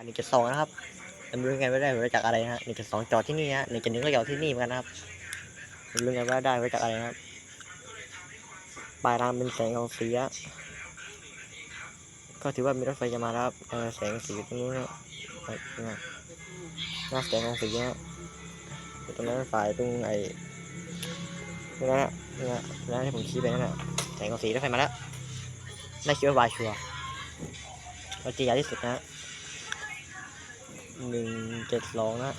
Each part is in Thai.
อันนี้จะสองนะครับแต่ไม่รู้ไงว่าได้มาจากอะไรนะฮะหนึ่งจุดสองจอดที่นี่ฮะหนึ่งจุดหนึ่งก็จอดที่นี่เหมือนกันนะครับไม่รู้ไงว่าได้มาจากอะไรนะครับปลายรางเป็นแสงของสีอะก็ถือว่ามีรถไฟจะมาแล้วครับแสงสีตรงนู้นนะนะหน้าแสงของสีนะตรงนั้นฝ่ายตรงไอ้นั้นะนี่นะตรงนั้นที่ผมชี้ไปนั่นแหละแสงของสีรถไฟมาแล้วได้คิดว่าวายชัวร์เราจียาที่สุดนะ หนึ่งเจ็ดสองนะ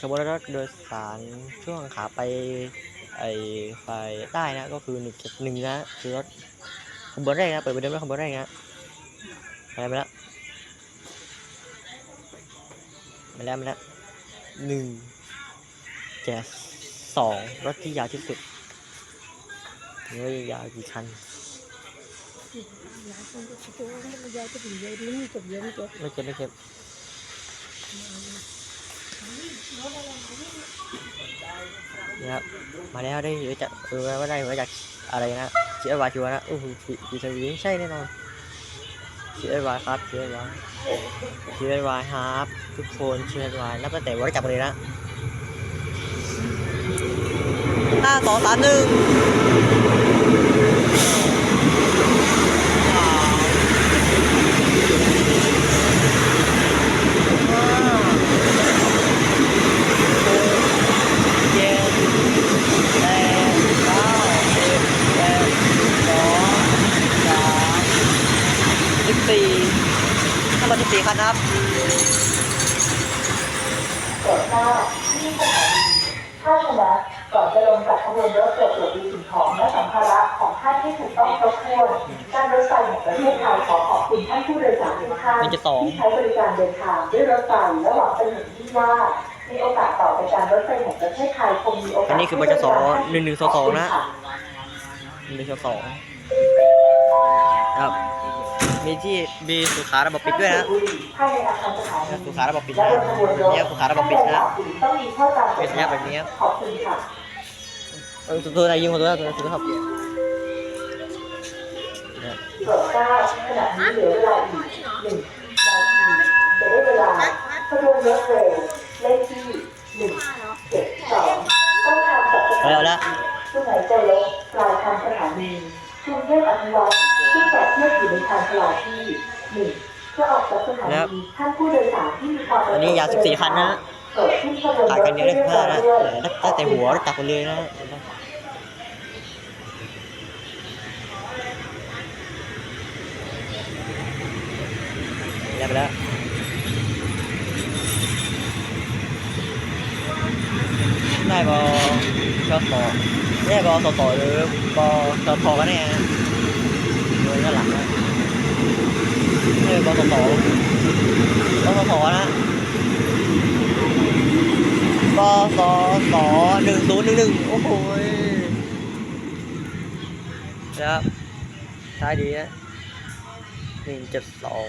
ขบวนรถโดยสารช่วงขาไปไอไฟใต้นะก็คือหนึ่งเจ็ดหนึ่งนะคือรถขบวนแรกนะเปิดไปเดิมด้วขบวนแรกนะมาแล้วมาแล้วมาแล้วมาแล้วหนึ่งเจ็ดสองรถที่ยาวที่สุดนี่ยาวกี่คัน ไม่เก็บไม่เก็บนี่ครับมาแล้วได้เยอะจากเออว่าได้มาจากอะไรนะเชียร์วาชัวร์นะโอ้โหปีปีสวีใช่แน่นอนเชียร์วาครับเชียร์วาเชียร์วาครับทุกคนเชียร์วานับตั้งแต่วันจับเลยนะห้าสองสามหนึ่งเจ็ดแปดเก้าสิบแปดสองสามสิบสี่ ทั้งหมดสิบสี่คันนะครับโปรดทราบที่สถานีท่าชนะก่อนจะลงจากขบวนรถตรวจตรวจดูสิ่งของและสัมภาระของท่านที่ถูกต้องครบถ้วนการรถไฟแห่งประเทศไทยขอขอบคุณท่านผู้โดยสารทุกท่านหนึ่งจุดสองที่ใช้บริการเดินทางด้วยรถไฟและหวังเป็นอย่างยิ่งว่าในโอกาสต่อไปการรถไฟแห่งประเทศไทยคงมีโอกาสอันนี้คือบจสหนึ่งหนึ่งสองสองนะหนึ่งสองครับ มีที่มีสุขาระบบปิดด้วยนะภายในอาคารสถานีสุขาระบบปิดและนะบนขบวนรถเนี่ยสุขาระบบปิดนะต้องมีข้อจำกัดเป็นสัญญาแบบนี้ครับขอบคุณค่ะเออตัวอะไรยิงมาตัวอะไรตัวอะไรตัวครับเนี่ยโปรดทราบขณะนี้เหลือเวลาอีกหนึ่งนาทีจะได้เวลาขบวนรถเร็วเลขที่หนึ่งเจ็ดสองต้นทางจากสถาเอานีแล้วสุไหงโกลกปลายทางสถานีกรุงเทพอภิวัตรที่จอดเทียบอยู่ในทางชลาที่หนึ่งเพื่อออกจากสถานีท่านผู้โดยสารที่มีความประสงค์อันนี้ยาว14คันนะโปรดขึ้นขบวนขาดรกัถนเดียวได้สิบห้านะด้วยแต่ตั้งแต่หัวจับกันเลยนะได้ไปแล้วได้บอชอต่อ ได้บอต่อต่อหรือบอต่อต่อกันแน่นะโดยด้านหลังนะได้บอต่อต่อต่อต่อนะปสสหนึ่งศูนย์หนึ่งหนึ่งโอ้โหนะครับท้ายดีนะหนึ่งเจ็ดสอง